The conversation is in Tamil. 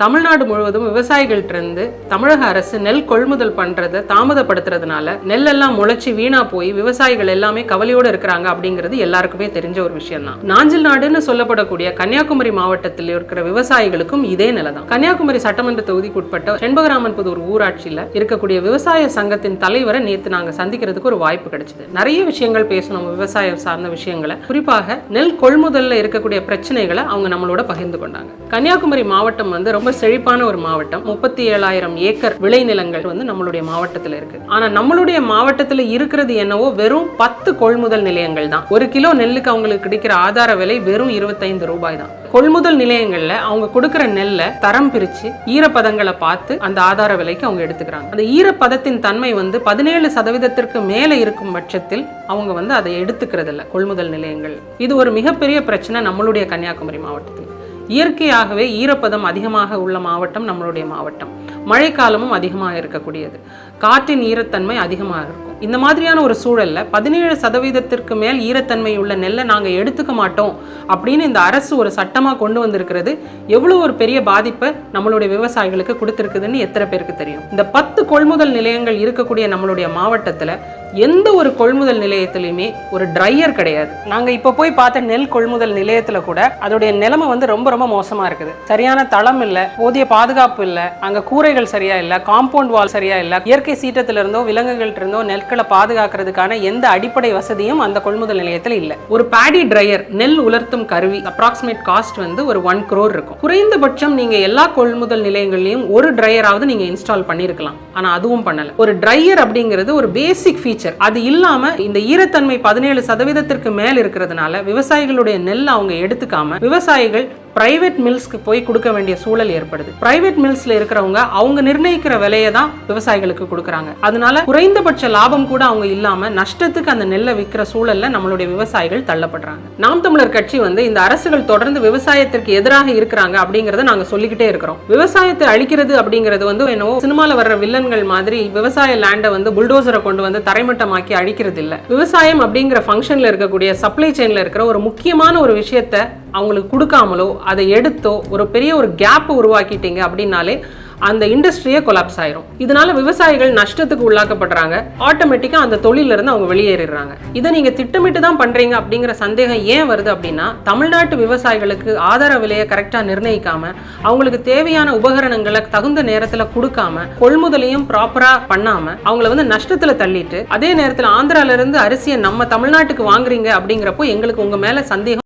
தமிழ்நாடு முழுவதும் விவசாயிகள்ட்ட இருந்து தமிழக அரசு நெல் கொள்முதல் பண்ணுறதை தாமதப்படுத்துறதுனால நெல்லெல்லாம் முளைச்சி வீணா போய் விவசாயிகள் எல்லாமே கவலையோடு இருக்கிறாங்க அப்படிங்கிறது எல்லாருக்குமே தெரிஞ்ச ஒரு விஷயம் தான் நாஞ்சில் நாடுன்னு சொல்லப்படக்கூடிய கன்னியாகுமரி மாவட்டத்தில் இருக்கிற விவசாயிகளுக்கும் இதே நிலை தான் கன்னியாகுமரி சட்டமன்ற தொகுதிக்குட்பட்ட செண்பகராமன் புதூர் ஊராட்சியில் இருக்கக்கூடிய விவசாய சங்கத்தின் தலைவரை நேற்று நாங்கள் சந்திக்கிறதுக்கு ஒரு வாய்ப்பு கிடைச்சது. நிறைய விஷயங்கள் பேசணும் விவசாயம் சார்ந்த விஷயங்களை. குறிப்பாக நெல் கொள்முதலில் இருக்கக்கூடிய பிரச்சனைகளை அவங்க நம்மளோட பகிர்ந்து கொண்டாங்க. கன்னியாகுமரி மாவட்டம் வந்து ரொம்ப ரொம்ப செழிப்பான ஒரு மாவட்டம். முப்பத்தி ஏழாயிரம் ஏக்கர் விளைநிலங்கள் வந்து நம்மளுடைய மாவட்டத்தில் இருக்கு. ஆனா நம்மளுடைய மாவட்டத்தில் இருக்கிறது என்னவோ வெறும் பத்து கொள்முதல் நிலையங்கள் தான். ஒரு கிலோ நெல்லுக்கு அவங்களுக்கு கிடைக்கிற ஆதார விலை வெறும் இருபத்தைந்து ரூபாய் தான். கொள்முதல் நிலையங்கள்ல அவங்க கொடுக்கிற நெல்லை தரம் பிரிச்சு ஈரப்பதங்களை பார்த்து அந்த ஆதார விலைக்கு அவங்க எடுத்துக்கிறாங்க. அந்த ஈரப்பதத்தின் தன்மை வந்து பதினேழு சதவீதத்திற்கு மேலே இருக்கும் பட்சத்தில் அவங்க வந்து அதை எடுத்துக்கிறது இல்லை கொள்முதல் நிலையங்கள். இது ஒரு மிகப்பெரிய பிரச்சனை நம்மளுடைய கன்னியாகுமரி மாவட்டத்தில். இயற்கையாகவே ஈரப்பதம் அதிகமாக உள்ள மாவட்டம் நம்மளுடைய மாவட்டம். மழைக்காலமும் அதிகமாக இருக்கக்கூடியது. காற்றின் ஈரத்தன்மை அதிகமாக இருக்கும். இந்த மாதிரியான ஒரு சூழல்ல பதினேழு சதவீதத்திற்கு மேல் ஈரத்தன்மை உள்ள நெல்லை நாங்கள் எடுத்துக்க மாட்டோம் அப்படின்னு இந்த அரசு ஒரு சட்டமாக கொண்டு வந்திருக்கிறது. எவ்வளோ ஒரு பெரிய பாதிப்பை நம்மளுடைய விவசாயிகளுக்கு கொடுத்துருக்குதுன்னு எத்தனை பேருக்கு தெரியும். இந்த பத்து கொள்முதல் நிலையங்கள் இருக்கக்கூடிய நம்மளுடைய மாவட்டத்தில் எந்த ஒரு கொள்முதல் நிலையத்திலையுமே ஒரு ட்ரையர் கிடையாது. நாங்கள் இப்போ போய் பார்த்த நெல் கொள்முதல் நிலையத்தில் கூட அதோடைய நிலைமை வந்து ரொம்ப ரொம்ப மோசமாக இருக்குது. சரியான தளம் இல்லை போதிய பாதுகாப்பு இல்லை அங்கே கூரைகள் சரியா இல்லை காம்பவுண்ட் வால் சரியா இல்லை இயற்கை சீற்றத்திலிருந்தோ விலங்குகள்ட்ட இருந்தோ நெற்களை பாதுகாக்கிறதுக்கான எந்த அடிப்படை வசதியும் அந்த கொள்முதல் நிலையத்தில் இல்லை. ஒரு பேடி ட்ரையர் நெல் உலர்த்தும் கருவி அப்ராக்சிமேட் காஸ்ட் வந்து ஒரு ஒன் குரோர் இருக்கும். குறைந்தபட்சம் நீங்க எல்லா கொள்முதல் நிலையங்கள்லையும் ஒரு ட்ரையராவது நீங்க இன்ஸ்டால் பண்ணியிருக்கலாம் ஆனா அதுவும் பண்ணல. ஒரு ட்ரையர் அப்படிங்கிறது ஒரு பேசிக் ஃபீச்சர் அது இல்லாம இந்த ஈரத்தன்மை பதினேழு சதவீதத்திற்கு மேல் இருக்கிறதுனால விவசாயிகளுடைய நெல் அவங்க எடுத்துக்காம விவசாயிகள் பிரைவேட் மில்ஸ்க்கு போய் கொடுக்க வேண்டிய சூழல் ஏற்படுது. பிரைவேட் மில்ஸ்ல இருக்கிறவங்க அவங்க நிர்ணயிக்கிற விலையை தான் விவசாயிகளுக்கு கொடுக்குறாங்க. அதனால குறைந்தபட்ச லாபம் கூட அவங்க இல்லாம நஷ்டத்துக்கு அந்த நெல்லை விற்கிற சூழல்ல நம்மளுடைய விவசாயிகள் தள்ளப்படுறாங்க. நாம் தமிழர் கட்சி வந்து இந்த அரசுகள் தொடர்ந்து விவசாயத்திற்கு எதிராக இருக்கிறாங்க அப்படிங்கறத நாங்க சொல்லிக்கிட்டே இருக்கிறோம். விவசாயத்தை அழிக்கிறது அப்படிங்கிறது வந்து என்னவோ சினிமால வர்ற வில்லன்கள் மாதிரி விவசாய லேண்டை வந்து புல்டோசரை கொண்டு வந்து தரைமட்டமாக்கி அழிக்கிறது இல்ல விவசாயம் அப்படிங்கிற ஃபங்க்ஷன்ல இருக்கக்கூடிய சப்ளை செயின்ல இருக்கிற ஒரு முக்கியமான ஒரு விஷயத்த அவங்களுக்கு கொடுக்காமலோ அதை எடுத்தோ ஒரு பெரிய ஒரு கேப் உருவாக்கிட்டீங்க அப்படின்னாலே அந்த இண்டஸ்ட்ரியே கொலாப்ஸ் ஆயிரும். இதனால விவசாயிகள் நஷ்டத்துக்கு உள்ளாக்கப்படுறாங்க. ஆட்டோமேட்டிக்காக அந்த தொழில இருந்து அவங்க வெளியேறிடுறாங்க. இதை நீங்க திட்டமிட்டு தான் பண்றீங்க அப்படிங்கிற சந்தேகம் ஏன் வருது அப்படின்னா தமிழ்நாட்டு விவசாயிகளுக்கு ஆதார விலையை கரெக்டா நிர்ணயிக்காம அவங்களுக்கு தேவையான உபகரணங்களை தகுந்த நேரத்துல கொடுக்காம கொள்முதலையும் ப்ராப்பரா பண்ணாம அவங்கள வந்து நஷ்டத்துல தள்ளிட்டு அதே நேரத்தில் ஆந்திரால இருந்து அரிசியை நம்ம தமிழ்நாட்டுக்கு வாங்குறீங்க அப்படிங்கிறப்போ எங்களுக்கு உங்க மேல சந்தேகம்